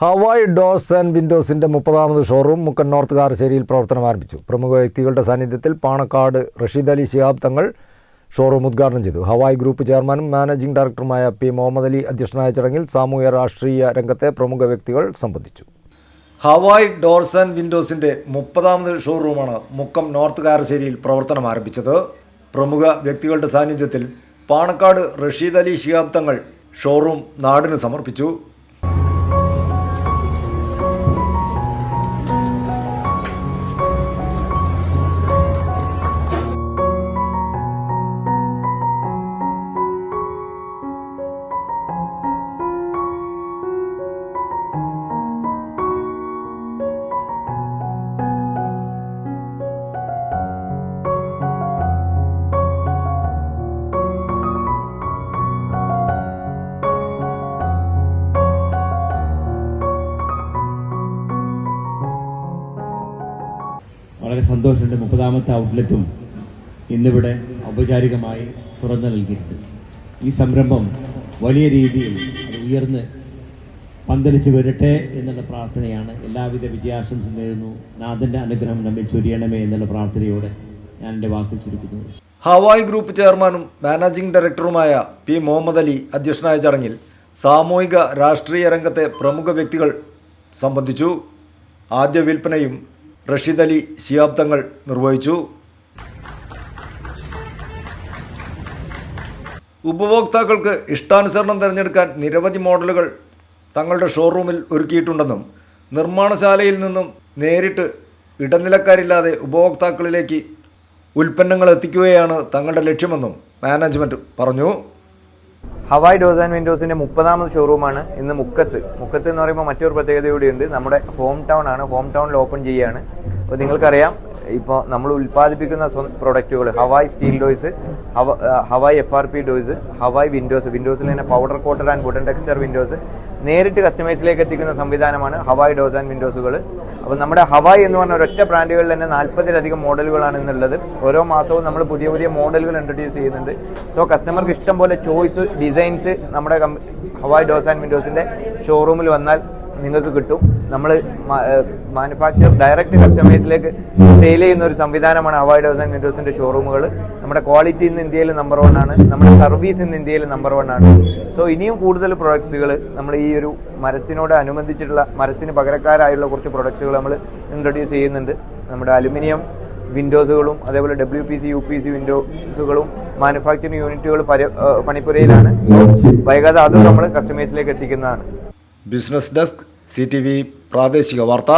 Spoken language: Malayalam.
ഹവായ് ഡോർസ് ആൻഡ് വിൻഡോസിന്റെ മുപ്പതാമത് ഷോറൂം മുക്കൻ നോർത്ത് കാരശ്ശേരിയിൽ പ്രവർത്തനം ആരംഭിച്ചു. പ്രമുഖ വ്യക്തികളുടെ സാന്നിധ്യത്തിൽ പാണക്കാട് റഷീദ് അലി ശിഹാബ് തങ്ങൾ ഷോറൂം ഉദ്ഘാടനം ചെയ്തു. ഹവായ് ഗ്രൂപ്പ് ചെയർമാനും മാനേജിംഗ് ഡയറക്ടറുമായ പി മുഹമ്മദ് അലി അധ്യക്ഷനായ ചടങ്ങിൽ സാമൂഹ്യ രാഷ്ട്രീയ രംഗത്തെ പ്രമുഖ വ്യക്തികൾ സംബന്ധിച്ചു. ഹവായ് ഡോർസ് ആൻഡ് വിൻഡോസിന്റെ മുപ്പതാമത് ഷോറൂമാണ് മുക്കം നോർത്ത് കാരശ്ശേരിയിൽ പ്രവർത്തനം ആരംഭിച്ചത്. പ്രമുഖ വ്യക്തികളുടെ സാന്നിധ്യത്തിൽ പാണക്കാട് റഷീദ് അലി ശിഹാബ് തങ്ങൾ ഷോറൂം നാടിന് സമർപ്പിച്ചു. വളരെ സന്തോഷമുണ്ട്. മുപ്പതാമത്തെ ഔട്ട്ലെറ്റും ഇന്നിവിടെ ഔപചാരികമായി തുറന്നു നൽകിയിട്ടുണ്ട്. ഈ സംരംഭം വലിയ രീതിയിൽ ഉയർന്ന് പന്തലിച്ച് വരട്ടെ എന്നുള്ള പ്രാർത്ഥനയാണ്. എല്ലാവിധ വിജയാശംസ നേരുന്നു. നാഥന്റെ അനുഗ്രഹം നമ്മെ ചൊരിയണമേ എന്നുള്ള പ്രാർത്ഥനയോടെ ഞാൻ എന്റെ വാക്ക് ചുരുക്കുന്നു. ഹവായ് ഗ്രൂപ്പ് ചെയർമാനും മാനേജിംഗ് ഡയറക്ടറുമായ പി മുഹമ്മദ് അലി അധ്യക്ഷനായ ചടങ്ങിൽ സാമൂഹിക രാഷ്ട്രീയ രംഗത്തെ പ്രമുഖ വ്യക്തികൾ സംബന്ധിച്ചു ആദ്യ വിൽപ്പനയും റഷീദ് അലി ശിഹാബ് തങ്ങൾ നിർവഹിച്ചു. ഉപഭോക്താക്കൾക്ക് ഇഷ്ടാനുസരണം തിരഞ്ഞെടുക്കാൻ നിരവധി മോഡലുകൾ തങ്ങളുടെ ഷോറൂമിൽ ഒരുക്കിയിട്ടുണ്ടെന്നും നിർമ്മാണശാലയിൽ നിന്നും നേരിട്ട് ഇടനിലക്കാരില്ലാതെ ഉപഭോക്താക്കളിലേക്ക് ഉൽപ്പന്നങ്ങൾ എത്തിക്കുകയാണ് തങ്ങളുടെ ലക്ഷ്യമെന്നും മാനേജ്മെന്റ് പറഞ്ഞു. ഹവായ് ഡോസ് ആൻഡ് വിൻഡോസിന്റെ മുപ്പതാമത് ഷോറൂമാണ് ഇന്ന് മുക്കത്ത്. മുക്കത്ത് എന്ന് പറയുമ്പോൾ മറ്റൊരു പ്രത്യേകത കൂടിയുണ്ട്. നമ്മുടെ ഹോം ടൗൺ ആണ്. ഹോം ടൗണിൽ ഓപ്പൺ ചെയ്യുകയാണ്. അപ്പോൾ നിങ്ങൾക്കറിയാം ഇപ്പോൾ നമ്മൾ ഉൽപ്പാദിപ്പിക്കുന്ന പ്രൊഡക്റ്റുകൾ ഹവായ് സ്റ്റീൽ ഡോയ്സ് ഹവ Hawaii F R P doors Hawaii windows വിൻഡോസിൽ തന്നെ powder coated and wooden texture windows നേരിട്ട് കസ്റ്റമേഴ്സിലേക്ക് എത്തിക്കുന്ന സംവിധാനമാണ് ഹവായ് ഡോസ് ആൻഡ് വിൻഡോസുകൾ അപ്പോൾ നമ്മുടെ ഹവായ് എന്ന് പറഞ്ഞ ഒരൊറ്റ ബ്രാൻഡുകളിൽ തന്നെ നാൽപ്പതിലധികം മോഡലുകളാണ് ഇന്നുള്ളത്. ഓരോ മാസവും നമ്മൾ പുതിയ പുതിയ മോഡലുകൾ ഇൻട്രൊഡ്യൂസ് ചെയ്യുന്നുണ്ട്. സോ കസ്റ്റമർക്ക് ഇഷ്ടം പോലെ ചോയ്സ് ഡിസൈൻസ് നമ്മുടെ ഹവായ് ഡോസ് ആൻഡ് വിൻഡോസിന്റെ ഷോറൂമിൽ വന്നാൽ നിങ്ങൾക്ക് കിട്ടും. നമ്മൾ മാനുഫാക്ചർ ഡയറക്റ്റ് കസ്റ്റമേഴ്സിലേക്ക് സെയിൽ ചെയ്യുന്ന ഒരു സംവിധാനമാണ് ഹവായ് ഡോസ് ആൻഡ് വിൻഡോസിന്റെ ഷോറൂമുകൾ നമ്മുടെ ക്വാളിറ്റി ഇന്ന് ഇന്ത്യയിൽ നമ്പർ വൺ ആണ്. നമ്മുടെ സർവീസ് ഇന്ന് ഇന്ത്യയിൽ നമ്പർ വൺ ആണ്. സോ ഇനിയും കൂടുതൽ പ്രൊഡക്ട്സുകൾ നമ്മൾ ഈ ഒരു മരത്തിനോട് അനുബന്ധിച്ചിട്ടുള്ള മരത്തിന് പകരക്കാരായുള്ള കുറച്ച് പ്രൊഡക്ട്സുകൾ നമ്മൾ ഇൻട്രൊഡ്യൂസ് ചെയ്യുന്നുണ്ട്. നമ്മുടെ അലുമിനിയം വിൻഡോസുകളും അതേപോലെ W P C U P C വിൻഡോസുകളും manufacturing യൂണിറ്റുകൾ പണിപ്പുരയിലാണ്. വൈകാതെ അതും നമ്മൾ കസ്റ്റമേഴ്സിലേക്ക് എത്തിക്കുന്നതാണ്. Business desk C T V പ്രാദേശിക വാർത്ത